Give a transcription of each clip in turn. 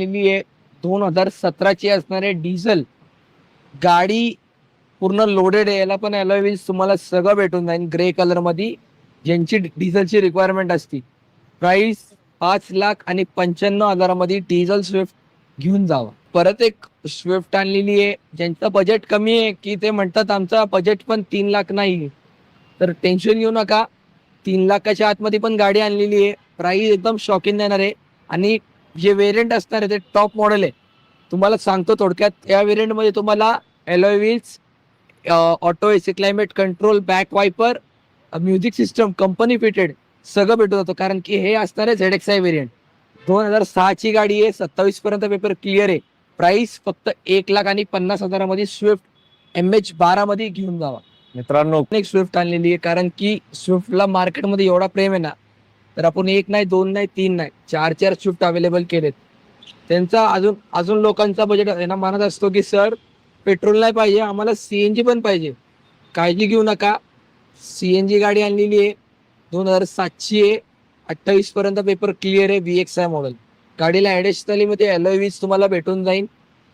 आहे. दोन हजार सतराची असणारे डिझेल. गाडी पूर्ण लोडेड आहे. याला पण अलॉय व्हील्स तुम्हाला सगळं भेटून जाईल. ग्रे कलरमध्ये ज्यांची डिझेलची रिक्वायरमेंट असती. प्राईस पाच लाख आणि पंच्याण्णव हजारामध्ये डिझेल स्विफ्ट घेऊन जावा. परत एक स्विफ्ट आणलेली आहे. ज्यांचं बजेट कमी आहे की ते म्हणतात आमचा बजेट पण तीन लाख नाही. तर टेन्शन घेऊ नका. तीन लाखाच्या आतमध्ये पण गाडी आणलेली आहे. प्राईस एकदम शॉकिंग देणार आहे. आणि जे वेरियंट असणार आहे ते टॉप मॉडेल आहे. तुम्हाला सांगतो थोडक्यात या वेरियंटमध्ये तुम्हाला alloy wheels auto AC climate control back wiper music system company fitted सगळं भेटून जातो. कारण की हे असणार आहे झेड एक्स आय वेरियंट दोन हजार सहाची गाडी आहे सत्तावीस पर्यंत पेपर क्लिअर आहे. प्राइस फक्त एक लाख आणि पन्नास हजारामध्ये स्विफ्ट एम एच बारामध्ये घेऊन जावा. मित्रांनो एक स्विफ्ट आणलेली आहे. कारण की स्विफ्टला मार्केटमध्ये एवढा प्रेम आहे ना तर आपण एक नाही दोन नाही तीन नाही चार चार शिफ्ट अवेलेबल केलेत. त्यांचा अजून अजून लोकांचा बजेट यांना मानत म्हणत असतो की सर पेट्रोल नाही पाहिजे आम्हाला सीएनजी पण पाहिजे. काळजी घेऊ नका. सीएनजी गाडी आणलेली आहे दोन हजार सातशे आहे अठ्ठावीस पर्यंत पेपर क्लिअर आहे व्ही एक्स आय मॉडेल गाडीला ॲडिशनलीमध्ये एलोवीज तुम्हाला भेटून जाईल.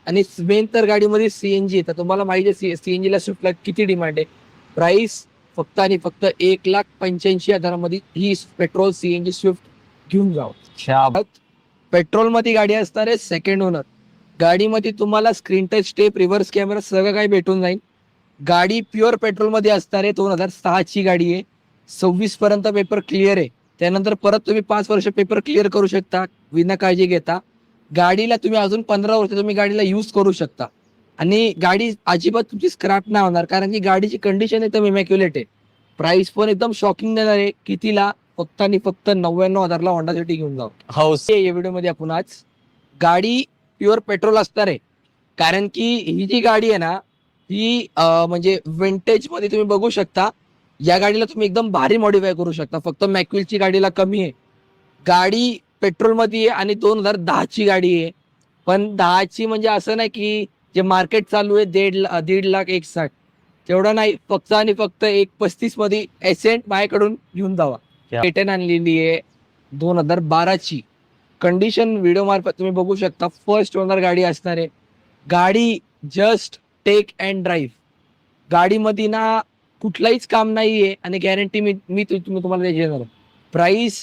आणि मेन तर गाडीमध्ये सीएनजी आहे. तर तुम्हाला माहिती आहे सी सीएनजीला स्विफ्टला किती डिमांड आहे. प्राईस फक्त आणि फक्त एक लाख पंच्याऐंशी हजारामध्ये ही पेट्रोल सीएनजी स्विफ्ट घेऊन जावं. ह्या पेट्रोलमध्ये गाडी असणार आहे सेकंड ओनर गाडीमध्ये तुम्हाला screen touch step reverse camera सगळं काही भेटून जाईल. गाडी प्युअर पेट्रोलमध्ये असणार आहे दोन हजार सहाची गाडी आहे. सव्वीस पर्यंत पेपर क्लिअर आहे. त्यानंतर परत तुम्ही पाच वर्ष पेपर क्लिअर करू शकता. विना काळजी घेता. गाडीला तुम्ही अजून पंधरा वर्ष तुम्ही गाडीला यूज करू शकता. आणि गाडी अजिबात तुमची स्क्रॅप नाही होणार कारण की गाडीची कंडिशन एकदम इमॅक्युलेट आहे. प्राइस पण एकदम शॉकिंग देणार आहे. कितीला? फक्त आणि फक्त नव्याण्णव हजारला होंडा सिटी घेऊन जाऊ. हाऊस या व्हिडिओमध्ये आपण आज गाडी प्युअर पेट्रोल असणार आहे. कारण की ही जी गाडी आहे ना ही म्हणजे विंटेजमध्ये तुम्ही बघू शकता. या गाडीला तुम्ही एकदम भारी मॉडीफाय करू शकता. फक्त मॅक्विलची गाडीला कमी आहे. गाडी पेट्रोलमध्ये आहे आणि दोन हजार दहाची गाडी आहे. पण दहाची म्हणजे असं नाही की जे मार्केट चालू आहे दीड ला- दीड लाख एक साठ तेवढं नाही फक्त आणि फक्त एक पस्तीसमध्ये एसेंट माझ्याकडून घेऊन जावा. पेटन आणलेली आहे दोन हजार बाराची. कंडिशन व्हिडिओ मार्फत तुम्ही बघू शकता फर्स्ट ओनर गाडी असणार आहे. गाडी जस्ट टेक अँड ड्राईव्ह गाडीमध्ये ना कुठलाहीच काम नाहीये आणि गॅरंटी मी मी तुम्ही तुम्हाला द्यायची देणार प्राइस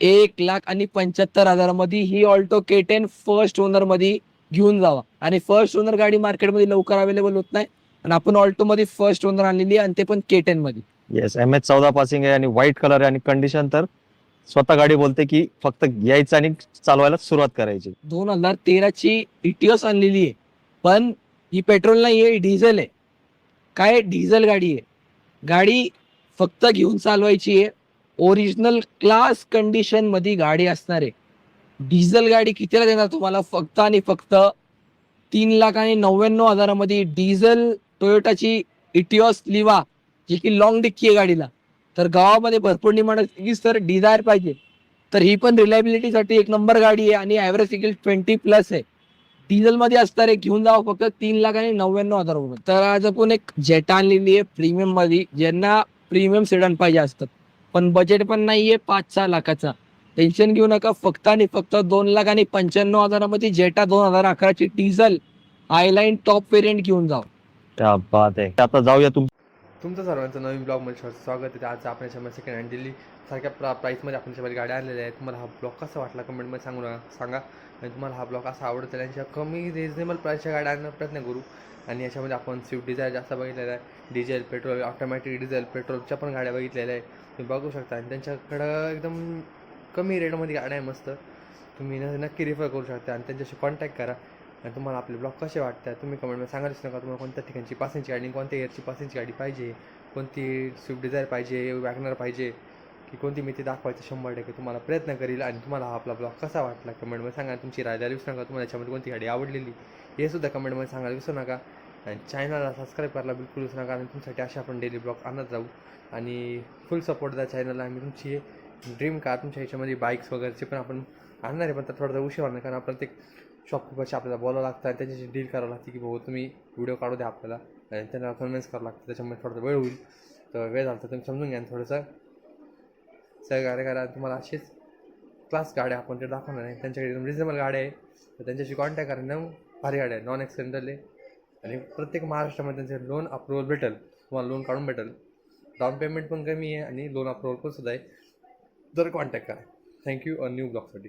एक लाख आणि पंच्याहत्तर हजारामध्ये ही ऑल्टो के टेन फर्स्ट ओनरमध्ये घेऊन जावा. आणि फर्स्ट ओनर गाडी मार्केटमध्ये लवकर अवेलेबल होत नाही. आणि आपण ऑल्टो मध्ये फर्स्ट ओनर आणलेली आहे आणि ते पण के टेन मध्ये. येस एम एच चौदा पासिंग आहे आणि व्हाईट कलर आहे आणि कंडिशन तर स्वतः गाडी बोलते की फक्त यायचं आणि चालवायला सुरुवात करायची. दोन हजार तेराची इटिओस आणलेली आहे. पण ही पेट्रोल नाही आहे डिझेल आहे. काय डिझेल गाडी आहे. गाडी फक्त घेऊन चालवायची आहे. ओरिजिनल क्लास कंडिशनमध्ये गाडी असणार आहे. डिझेल गाडी कितीला देणार तुम्हाला? फक्त आणि फक्त तीन लाख आणि नव्याण्णव हजारामध्ये डिझेल टोयोटाची इटिओस लिवा जी की लॉंग डिक्की आहे गाडीला. तर गावामध्ये भरपूर डिमांड असते की सर डिझायर पाहिजे. तर ही पण रिलायबिलिटीसाठी एक नंबर गाडी आहे आणि ॲव्हरेज देखील ट्वेंटी प्लस आहे. डिझेलमध्ये असणार आहे घेऊन जावं फक्त तीन लाख आणि नव्याण्णव हजार रुपये तर आज आपण एक जेटा आणलेली आहे प्रीमियममध्ये ज्यांना प्रीमियम सेडन पाहिजे असतात. पण बजेट पण नाहीये पाच सहा लाखाचा. टेन्शन घेऊ नका. फक्त आणि फक्त दोन लाख आणि पंच्याण्णव हजारामध्ये जेटा दोन हजार अकराची डिझेल आयलाईन टॉप वेरियंट घेऊन जावं त्या बात आहे. आता जाऊया तुम तुमचं सर्वांचं नवीन ब्लॉगमध्ये शा- स्वागत आहे. आज आपण याच्यामध्ये सेकंड हँड दिल्ली. सारख्या प्रा प्राईसमध्ये आपण याच्यामध्ये गाड्या आणलेल्या आहेत. तुम्हाला हा ब्लॉग कसा वाटला कमेंटमध्ये सांगू नका सांगा. आणि तुम्हाला हा ब्लॉग असा आवडत आहे यांच्या कमी रिजनेबल प्राईसच्या गाड्या आणण्याचा प्रयत्न करू. आणि याच्यामध्ये आपण स्विफ्ट डिझायर जास्त बघितलेला आहे. डिझेल पेट्रोल ऑटोमॅटिक डिझेल पेट्रोलच्या पण गाड्या बघितलेल्या आहे तुम्ही बघू शकता. आणि त्यांच्याकडं एकदम कमी रेटमध्ये गाड्या आहे मस्त. तुम्ही नक्की रिफर करू शकता आणि त्यांच्याशी कॉन्टॅक्ट करा. आणि तुम्हाला आपले ब्लॉग कसे वाटतात तुम्ही कमेंटमध्ये सांगायलाच नका. तुम्हाला कोणत्या ठिकाणची पासिंगची गाडी कोणत्या इयरची पासिंगची गाडी पाहिजे कोणती स्विफ्ट डिझायर पाहिजे वॅगनर पाहिजे की कोणती मी ते दाखवायचं शंभर टक्के तुम्हाला प्रयत्न करील आणि तुम्हाला हा आपला ब्लॉग कसा वाटला कमेंटमध्ये सांगा. तुमची राहिल्या द्यायला विसरू नका. तुम्हाला याच्यामध्ये कोणती गाडी आवडलेली हे सुद्धा कमेंटमध्ये सांगायला विसरू नका. आणि चॅनलला सबस्क्राईब करायला बिलकुल विसरू नका. आणि तुमच्यासाठी असे आपण डेली ब्लॉग आणत जाऊ. आणि फुल सपोर्ट द्या चॅनलला आम्ही तुमची ड्रीम कार तुमच्या ह्याच्यामध्ये बाईक्स वगैरेचे पण आपण आणणार आहे पण त्यात थोडासा उशीर होणार कारण आपण ते शॉपकीपरशी आपल्याला बोलावं लागतं आणि त्यांच्याशी डील करावं लागते की भाऊ तुम्ही व्हिडिओ काढू द्या आपल्याला. आणि त्यांना कन्व्हिन्स करावं लागतं त्याच्यामुळे थोडासा वेळ होईल. तर वेळ झाला तर तुम्ही समजून घ्या थोडंसं सहकार्य करा. तुम्हाला असेच क्लास गाड्या आपण ते दाखवणार आहे. त्यांच्याकडे रिजनेबल गाड्या आहे. तर त्यांच्याशी कॉन्टॅक्ट करा. न भारी गाड्या नॉन ॲक्सिडेंटल आहे आणि प्रत्येक महाराष्ट्रामध्ये त्यांचे लोन अप्रुव्हल भेटेल. तुम्हाला लोन काढून भेटेल. डाऊन पेमेंट पण कमी आहे आणि लोन अप्रुव्हल पण सुद्धा आहे. तर कॉन्टॅक्ट करा. Thank you a new ब्लॉगसाठी